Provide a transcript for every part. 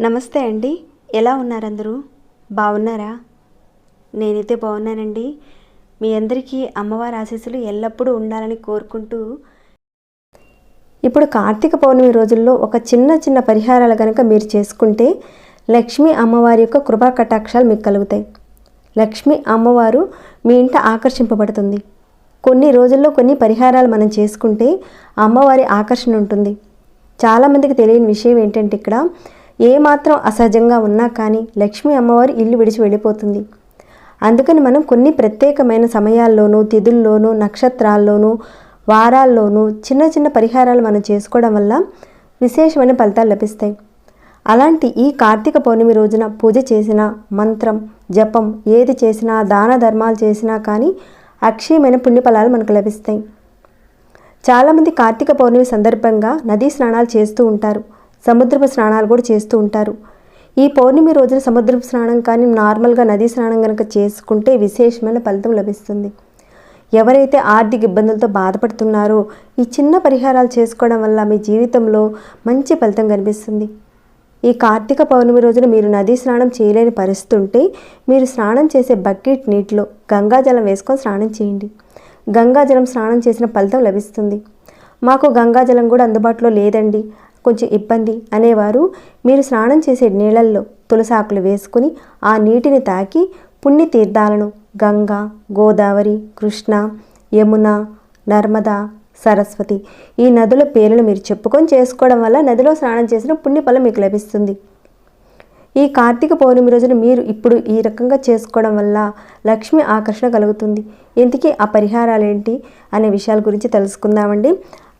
నమస్తే అండి. ఎలా ఉన్నారు అందరూ బాగున్నారా? నేనైతే బాగున్నానండి. మీ అందరికీ అమ్మవారి ఆశీస్సులు ఎల్లప్పుడూ ఉండాలని కోరుకుంటూ ఇప్పుడు కార్తీక పౌర్ణమి రోజుల్లో ఒక చిన్న చిన్న పరిహారాలు కనుక మీరు చేసుకుంటే లక్ష్మీ అమ్మవారి యొక్క కృపా కటాక్షాలు మీకు కలుగుతాయి. లక్ష్మి అమ్మవారు మీ ఇంట ఆకర్షింపబడుతుంది. కొన్ని రోజుల్లో కొన్ని పరిహారాలు మనం చేసుకుంటే అమ్మవారి ఆకర్షణ ఉంటుంది. చాలామందికి తెలియని విషయం ఏంటంటే ఇక్కడ ఏమాత్రం అసహజంగా ఉన్నా కానీ లక్ష్మీ అమ్మవారు ఇల్లు విడిచి వెళ్ళిపోతుంది. అందుకని మనం కొన్ని ప్రత్యేకమైన సమయాల్లోనూ తిథుల్లోనూ నక్షత్రాల్లోనూ వారాల్లోనూ చిన్న చిన్న పరిహారాలు మనం చేసుకోవడం వల్ల విశేషమైన ఫలితాలు లభిస్తాయి. అలాంటి ఈ కార్తీక పౌర్ణమి రోజున పూజ చేసిన మంత్రం జపం. ఏది చేసినా దాన ధర్మాలు చేసినా కానీ అక్షయమైన పుణ్యఫలాలు మనకు లభిస్తాయి. చాలామంది కార్తీక పౌర్ణమి సందర్భంగా నదీ స్నానాలు చేస్తూ ఉంటారు. సముద్రపు స్నానాలు కూడా చేస్తూ ఉంటారు. ఈ పౌర్ణమి రోజున సముద్రపు స్నానం కానీ నార్మల్గా నదీ స్నానం కనుక చేసుకుంటే విశేషమైన ఫలితం లభిస్తుంది. ఎవరైతే ఆర్థిక ఇబ్బందులతో బాధపడుతున్నారో ఈ చిన్న పరిహారాలు చేసుకోవడం వల్ల మీ జీవితంలో మంచి ఫలితం కనిపిస్తుంది. ఈ కార్తీక పౌర్ణమి రోజున మీరు నదీ స్నానం చేయలేని పరిస్థితి ఉంటే మీరు స్నానం చేసే బకెట్ నీటిలో గంగాజలం వేసుకొని స్నానం చేయండి. గంగాజలం స్నానం చేసిన ఫలితం లభిస్తుంది. మాకు గంగాజలం కూడా అందుబాటులో లేదండి. కొంచెం ఇబ్బంది అనేవారు మీరు స్నానం చేసే నీళ్ళల్లో తులసాకులు వేసుకుని ఆ నీటిని తాకి పుణ్యతీర్థాలను గంగా గోదావరి కృష్ణ యమున నర్మదా సరస్వతి ఈ నదుల పేర్లు మీరు చెప్పుకొని చేసుకోవడం వల్ల నదిలో స్నానం చేసిన పుణ్యఫలం మీకు లభిస్తుంది. ఈ కార్తీక పౌర్ణమి రోజున మీరు ఇప్పుడు ఈ రకంగా చేసుకోవడం వల్ల లక్ష్మి ఆకర్షణ కలుగుతుంది. ఇంతకీ ఆ పరిహారాలు ఏంటి అనే విషయాల గురించి తెలుసుకుందామండి.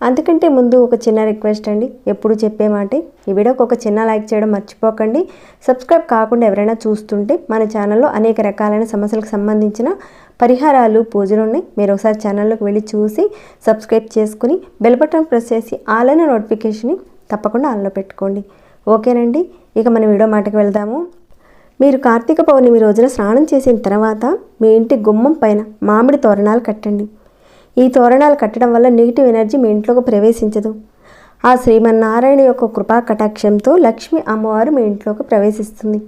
అందుకంటే ముందు ఒక చిన్న రిక్వెస్ట్ అండి. ఎప్పుడు చెప్పే మాట. ఈ వీడియోకి ఒక చిన్న లైక్ చేయడం మర్చిపోకండి. సబ్స్క్రైబ్ కాకుండా ఎవరైనా చూస్తుంటే మన ఛానల్లో అనేక రకాలైన సమస్యలకు సంబంధించిన పరిహారాలు పూజలు ఉన్నాయి. మీరు ఒకసారి ఛానల్లోకి వెళ్ళి చూసి సబ్స్క్రైబ్ చేసుకుని బెల్ బటన్ ప్రెస్ చేసి ఆల్ అనే నోటిఫికేషన్ని తప్పకుండా ఆన్లో పెట్టుకోండి. ఓకేనండి. ఇక మన వీడియో మాటకి వెళ్దాము. మీరు కార్తీక పౌర్ణమి రోజున స్నానం చేసిన తర్వాత మీ ఇంటి గుమ్మం పైన మామిడి తోరణాలు కట్టండి. ఈ తోరణాలు కట్టడం వల్ల నెగిటివ్ ఎనర్జీ మీ ఇంట్లోకి ప్రవేశించదు. ఆ శ్రీమన్నారాయణ యొక్క కృపా కటాక్షంతో లక్ష్మి అమ్మవారు మీ ఇంట్లోకి ప్రవేశిస్తుంది.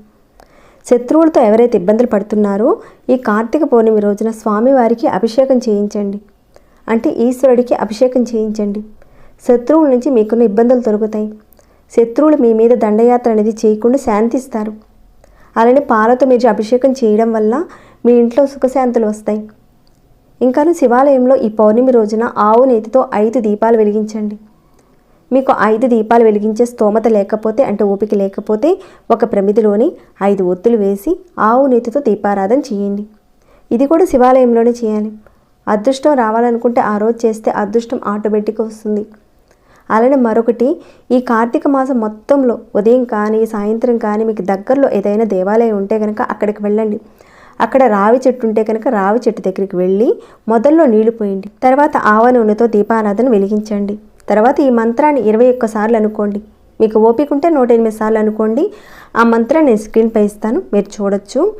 శత్రువులతో ఎవరైతే ఇబ్బందులు పడుతున్నారో ఈ కార్తీక పౌర్ణమి రోజున స్వామివారికి అభిషేకం చేయించండి. అంటే ఈశ్వరుడికి అభిషేకం చేయించండి. శత్రువుల నుంచి మీకున్న ఇబ్బందులు తొలగుతాయి. శత్రువులు మీ మీద దండయాత్ర అనేది చేయకుండా శాంతిస్తారు. అలానే పాలతో మీరు అభిషేకం చేయడం వల్ల మీ ఇంట్లో సుఖశాంతులు వస్తాయి. ఇంకాను శివాలయంలో ఈ పౌర్ణమి రోజున ఆవు నేతితో ఐదు దీపాలు వెలిగించండి. మీకు ఐదు దీపాలు వెలిగించే స్తోమత లేకపోతే అంటే ఓపిక లేకపోతే ఒక ప్రమిదిలోని ఐదు ఒత్తులు వేసి ఆవు నేతితో దీపారాధన చేయండి. ఇది కూడా శివాలయంలోనే చేయాలి. అదృష్టం రావాలనుకుంటే ఆ రోజు చేస్తే అదృష్టం ఆటోమేటిక్గా వస్తుంది. అలానే మరొకటి ఈ కార్తీక మాసం మొత్తంలో ఉదయం కానీ సాయంత్రం కానీ మీకు దగ్గరలో ఏదైనా దేవాలయం ఉంటే కనుక అక్కడికి వెళ్ళండి. అక్కడ రావి చెట్టు ఉంటే కనుక రావి చెట్టు దగ్గరికి వెళ్ళి మొదల్లో నీళ్ళు పోయండి. తర్వాత ఆవ నూనెతో దీపారాధన వెలిగించండి. తర్వాత ఈ మంత్రాన్ని ఇరవై ఒక్కసార్లు అనుకోండి. మీకు ఓపిక ఉంటే నూట ఎనిమిది సార్లు అనుకోండి. ఆ మంత్రాన్ని నేను స్క్రీన్పై ఇస్తాను. మీరు చూడొచ్చు.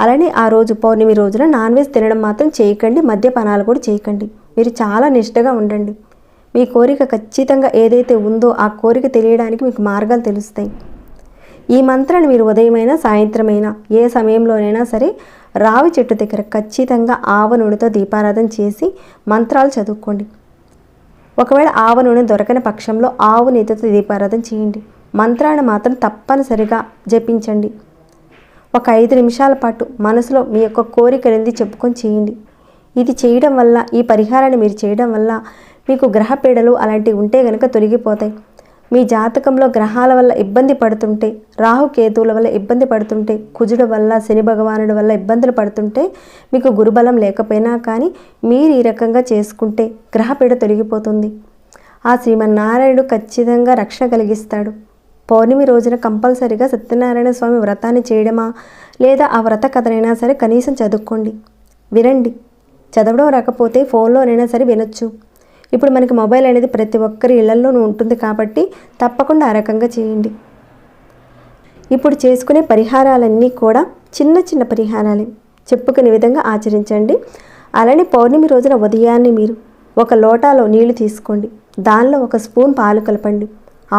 అలానే ఆ రోజు పౌర్ణమి రోజున నాన్ వెజ్ తినడం మాత్రం చేయకండి. మద్యపానాలు కూడా చేయకండి. మీరు చాలా నిష్టగా ఉండండి. మీ కోరిక ఖచ్చితంగా ఏదైతే ఉందో ఆ కోరిక తెలియడానికి మీకు మార్గాలు తెలుస్తాయి. ఈ మంత్రాన్ని మీరు ఉదయమైనా సాయంత్రమైనా ఏ సమయంలోనైనా సరే రావి చెట్టు దగ్గర ఖచ్చితంగా ఆవ నూనెతో దీపారాధన చేసి మంత్రాలు చదువుకోండి. ఒకవేళ ఆవ నూనె దొరకని పక్షంలో ఆవు నేతితో దీపారాధన చేయండి. మంత్రాన్ని మాత్రం తప్పనిసరిగా జపించండి. ఒక ఐదు నిమిషాల పాటు మనసులో మీ యొక్క కోరికనేది చెప్పుకొని చేయండి. ఇది చేయడం వల్ల ఈ పరిహారాన్ని మీరు చేయడం వల్ల మీకు గ్రహపీడలు అలాంటివి ఉంటే కనుక తొలగిపోతాయి. మీ జాతకంలో గ్రహాల వల్ల ఇబ్బంది పడుతుంటే రాహు కేతువుల వల్ల ఇబ్బంది పడుతుంటే కుజుడు వల్ల శని భగవానుడి వల్ల ఇబ్బందులు పడుతుంటే మీకు గురుబలం లేకపోయినా కానీ మీరు ఈ రకంగా చేసుకుంటే గ్రహపీడ తొలగిపోతుంది. ఆ శ్రీమన్నారాయణుడు ఖచ్చితంగా రక్షణ కలిగిస్తాడు. పౌర్ణమి రోజున కంపల్సరిగా సత్యనారాయణ స్వామి వ్రతాన్ని చేయడమా? లేదా ఆ వ్రత కథనైనా సరే కనీసం చదువుకోండి. వినండి. చదవడం రాకపోతే ఫోన్లోనైనా సరే వినొచ్చు. ఇప్పుడు మనకి మొబైల్ అనేది ప్రతి ఒక్కరి ఇళ్ళలోనూ ఉంటుంది కాబట్టి తప్పకుండా ఆ రకంగా చేయండి. ఇప్పుడు చేసుకునే పరిహారాలన్నీ కూడా చిన్న చిన్న పరిహారాలే. చెప్పుకునే విధంగా ఆచరించండి. అలానే పౌర్ణమి రోజున ఉదయాన్నే మీరు ఒక లోటాలో నీళ్ళు తీసుకోండి. దానిలో ఒక స్పూన్ పాలు కలపండి.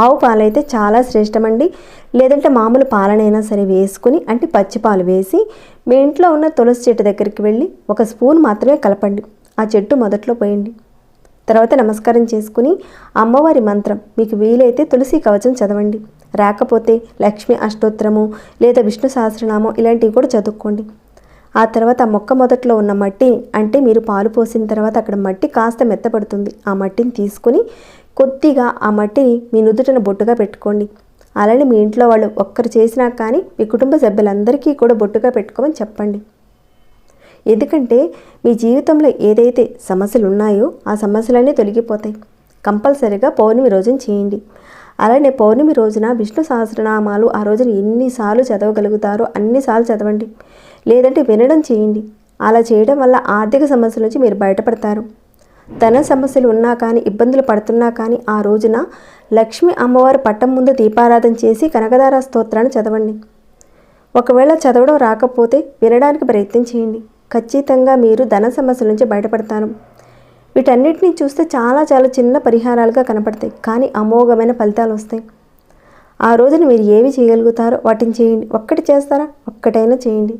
ఆవు పాలైతే చాలా శ్రేష్టమండి. లేదంటే మామూలు పాలనైనా సరే వేసుకుని అంటే పచ్చి పాలు వేసి మీ ఇంట్లో ఉన్న తులసి చెట్టు దగ్గరికి వెళ్ళి ఒక స్పూన్ మాత్రమే కలపండి. ఆ చెట్టు మొదట్లో పోయండి. తర్వాత నమస్కారం చేసుకుని అమ్మవారి మంత్రం మీకు వీలైతే తులసి కవచం చదవండి. రాకపోతే లక్ష్మి అష్టోత్తరము లేదా విష్ణు సహస్రనామం ఇలాంటివి కూడా చదువుకోండి. ఆ తర్వాత ఆ మొక్క మొదట్లో ఉన్న మట్టి అంటే మీరు పాలు పోసిన తర్వాత అక్కడ మట్టి కాస్త మెత్తపడుతుంది. ఆ మట్టిని తీసుకుని కొద్దిగా ఆ మట్టిని మీ నుదుటను బొట్టుగా పెట్టుకోండి. అలానే మీ ఇంట్లో వాళ్ళు ఒక్కరు చేసినా కానీ మీ కుటుంబ సభ్యులందరికీ కూడా బొట్టుగా పెట్టుకోమని చెప్పండి. ఎందుకంటే మీ జీవితంలో ఏదైతే సమస్యలు ఉన్నాయో ఆ సమస్యలన్నీ తొలగిపోతాయి. కంపల్సరీగా పౌర్ణమి రోజున చేయండి. అలానే పౌర్ణమి రోజున విష్ణు సహస్రనామాలు ఆ రోజున ఎన్నిసార్లు చదవగలుగుతారో అన్నిసార్లు చదవండి. లేదంటే వినడం చేయండి. అలా చేయడం వల్ల ఆర్థిక సమస్యల నుంచి మీరు బయటపడతారు. ధన సమస్యలు ఉన్నా కానీ ఇబ్బందులు పడుతున్నా కానీ ఆ రోజున లక్ష్మి అమ్మవారి పట్టం ముందు దీపారాధన చేసి కనకదార స్తోత్రాన్ని చదవండి. ఒకవేళ చదవడం రాకపోతే వినడానికి ప్రయత్నం చేయండి. ఖచ్చితంగా మీరు ధన సమస్యల నుంచి బయటపడతారు. వీటన్నిటిని చూస్తే చాలా చాలా చిన్న పరిహారాలుగా కనపడతాయి. కానీ అమోఘమైన ఫలితాలు వస్తాయి. ఆ రోజున మీరు ఏవి చేయగలుగుతారో వాటిని చేయండి. ఒక్కటి చేస్తారా? ఒక్కటైనా చేయండి.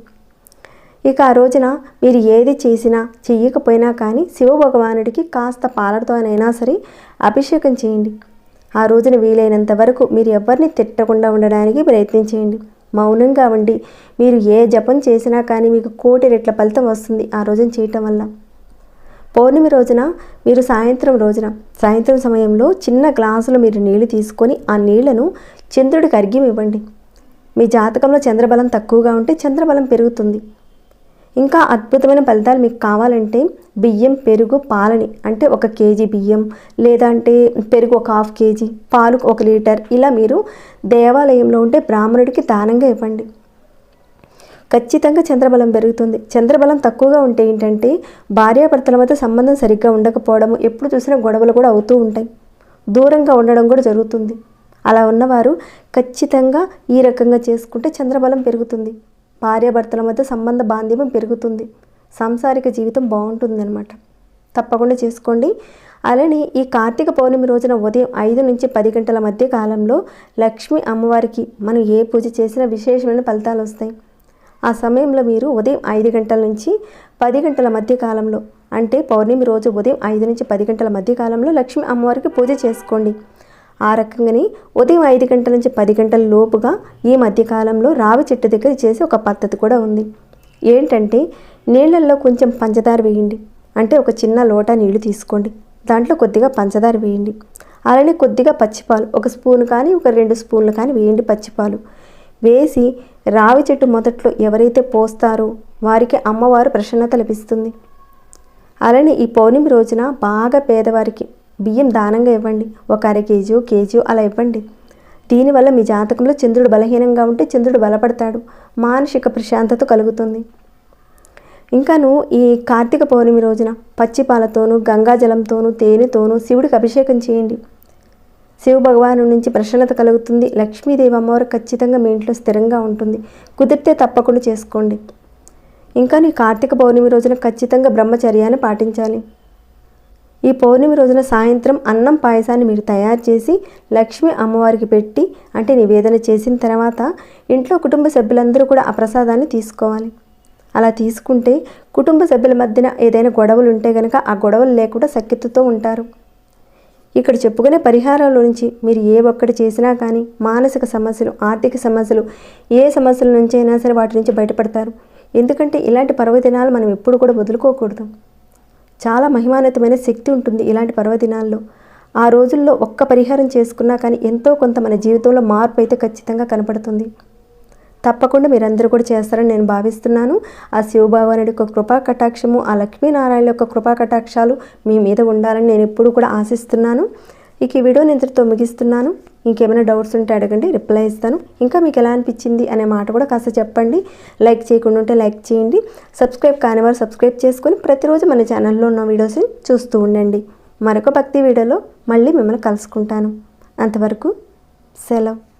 ఇక ఆ రోజున మీరు ఏది చేసినా చెయ్యకపోయినా కానీ శివభగవానుడికి కాస్త పాలతోనైనా సరే అభిషేకం చేయండి. ఆ రోజున వీలైనంత వరకు మీరు ఎవరిని తిట్టకుండా ఉండడానికి ప్రయత్నం చేయండి మౌనంగా ఉండి మీరు ఏ జపం చేసినా కానీ మీకు కోటి రెట్ల ఫలితం వస్తుంది ఆ రోజున చేయటం వల్ల. పౌర్ణమి రోజున మీరు సాయంత్రం రోజున సాయంత్రం సమయంలో చిన్న గ్లాసులో మీరు నీళ్ళు తీసుకొని ఆ నీళ్ళను చంద్రుడికి అర్ఘ్యం ఇవ్వండి మీ జాతకంలో చంద్రబలం తక్కువగా ఉంటే చంద్రబలం పెరుగుతుంది. ఇంకా అద్భుతమైన ఫలితాలు మీకు కావాలంటే బియ్యం పెరుగు పాలని అంటే ఒక కేజీ బియ్యం లేదా అంటే పెరుగు ఒక హాఫ్ కేజీ పాలు ఒక లీటర్ ఇలా మీరు దేవాలయంలో ఉంటే బ్రాహ్మణుడికి దానంగా ఇవ్వండి. ఖచ్చితంగా చంద్రబలం పెరుగుతుంది. చంద్రబలం తక్కువగా ఉంటే ఏంటంటే భార్యాభర్తల మధ్య సంబంధం సరిగ్గా ఉండకపోవడము ఎప్పుడు చూసినా గొడవలు కూడా అవుతూ ఉంటాయి. దూరంగా ఉండడం కూడా జరుగుతుంది. అలా ఉన్నవారు ఖచ్చితంగా ఈ రకంగా చేసుకుంటే చంద్రబలం పెరుగుతుంది. భార్యాభర్తల మధ్య సంబంధ బాంధవ్యం పెరుగుతుంది. సాంసారిక జీవితం బాగుంటుందన్నమాట. తప్పకుండా చేసుకోండి. అలానే ఈ కార్తీక పౌర్ణమి రోజున ఉదయం ఐదు నుంచి పది గంటల మధ్య కాలంలో లక్ష్మి అమ్మవారికి మనం ఏ పూజ చేసినా విశేషమైన ఫలితాలు వస్తాయి. ఆ సమయంలో మీరు ఉదయం ఐదు గంటల నుంచి పది గంటల మధ్య కాలంలో అంటే పౌర్ణమి రోజు ఉదయం ఐదు నుంచి పది గంటల మధ్య కాలంలో లక్ష్మి అమ్మవారికి పూజ చేసుకోండి. ఆ రకంగానే ఉదయం ఐదు గంటల నుంచి పది గంటల లోపుగా ఈ మధ్యకాలంలో రావి చెట్టు దగ్గర చేసే ఒక పద్ధతి కూడా ఉంది. ఏంటంటే నీళ్ళల్లో కొంచెం పంచదార వేయండి. అంటే ఒక చిన్న లోటా నీళ్ళు తీసుకోండి. దాంట్లో కొద్దిగా పంచదార వేయండి. అలానే కొద్దిగా పచ్చిపాలు ఒక స్పూన్ కానీ ఒక రెండు స్పూన్లు కానీ వేయండి పచ్చిపాలు. వేసి రావి చెట్టు మొదట్లో ఎవరైతే పోస్తారో వారికి అమ్మవారు ప్రసన్నత లభిస్తుంది. అలానే ఈ పౌర్ణమి రోజున బాగా పేదవారికి బియ్యం దానంగా ఇవ్వండి. ఒక అర కేజీ కేజీ అలా ఇవ్వండి. దీనివల్ల మీ జాతకంలో చంద్రుడు బలహీనంగా ఉంటే చంద్రుడు బలపడతాడు. మానసిక ప్రశాంతత కలుగుతుంది. ఇంకాను ఈ కార్తీక పౌర్ణమి రోజున పచ్చిపాలతోనూ గంగాజలంతోనూ తేనెతోనూ శివుడికి అభిషేకం చేయండి. శివ భగవాను నుంచి ప్రసన్నత కలుగుతుంది. లక్ష్మీదేవి అమ్మవారు ఖచ్చితంగా మీ ఇంట్లో స్థిరంగా ఉంటుంది. కుదిరితే తప్పకుండా చేసుకోండి. ఇంకా ఈ కార్తీక పౌర్ణమి రోజున ఖచ్చితంగా బ్రహ్మచర్యాన్ని పాటించాలి. ఈ పౌర్ణమి రోజున సాయంత్రం అన్నం పాయసాన్ని మీరు తయారు చేసి లక్ష్మి అమ్మవారికి పెట్టి అంటే నివేదన చేసిన తర్వాత ఇంట్లో కుటుంబ సభ్యులందరూ కూడా ఆ ప్రసాదాన్ని తీసుకోవాలి. అలా తీసుకుంటే కుటుంబ సభ్యుల మధ్యన ఏదైనా గొడవలు ఉంటే కనుక ఆ గొడవలు లేకుండా సఖ్యతతో ఉంటారు. ఇక్కడ చెప్పుకునే పరిహారాల నుంచి మీరు ఏ ఒక్కటి చేసినా కానీ మానసిక సమస్యలు ఆర్థిక సమస్యలు ఏ సమస్యల నుంచి అయినా సరే వాటి నుంచి బయటపడతారు. ఎందుకంటే ఇలాంటి పర్వదినాలు మనం ఎప్పుడు కూడా వదులుకోకూడదు. చాలా మహిమాన్వితమైన శక్తి ఉంటుంది ఇలాంటి పర్వదినాల్లో. ఆ రోజుల్లో ఒక్క పరిహారం చేసుకున్నా కానీ ఎంతో కొంత మన జీవితంలో మార్పు అయితే ఖచ్చితంగా కనపడుతుంది. తప్పకుండా మీరందరూ కూడా చేస్తారని నేను భావిస్తున్నాను. ఆ శివభగవానుడి యొక్క కృపా కటాక్షము ఆ లక్ష్మీనారాయణ యొక్క కృపా కటాక్షాలు మీ మీద ఉండాలని నేను ఎప్పుడు కూడా ఆశిస్తున్నాను. ఇక ఈ వీడియో నేను ఇంతటితో ముగిస్తున్నాను. ఇంకేమైనా డౌట్స్ ఉంటే అడగండి రిప్లై ఇస్తాను. ఇంకా మీకు ఎలా అనిపించింది అనే మాట కూడా కాస్త చెప్పండి. లైక్ చేయకుండా ఉంటే లైక్ చేయండి. సబ్స్క్రైబ్ కాని వారు సబ్స్క్రైబ్ చేసుకొని ప్రతిరోజు మన ఛానల్లో ఉన్న వీడియోస్ని చూస్తూ ఉండండి. మరొక భక్తి వీడియోలో మళ్ళీ మిమ్మల్ని కలుసుకుంటాను. అంతవరకు సెలవు.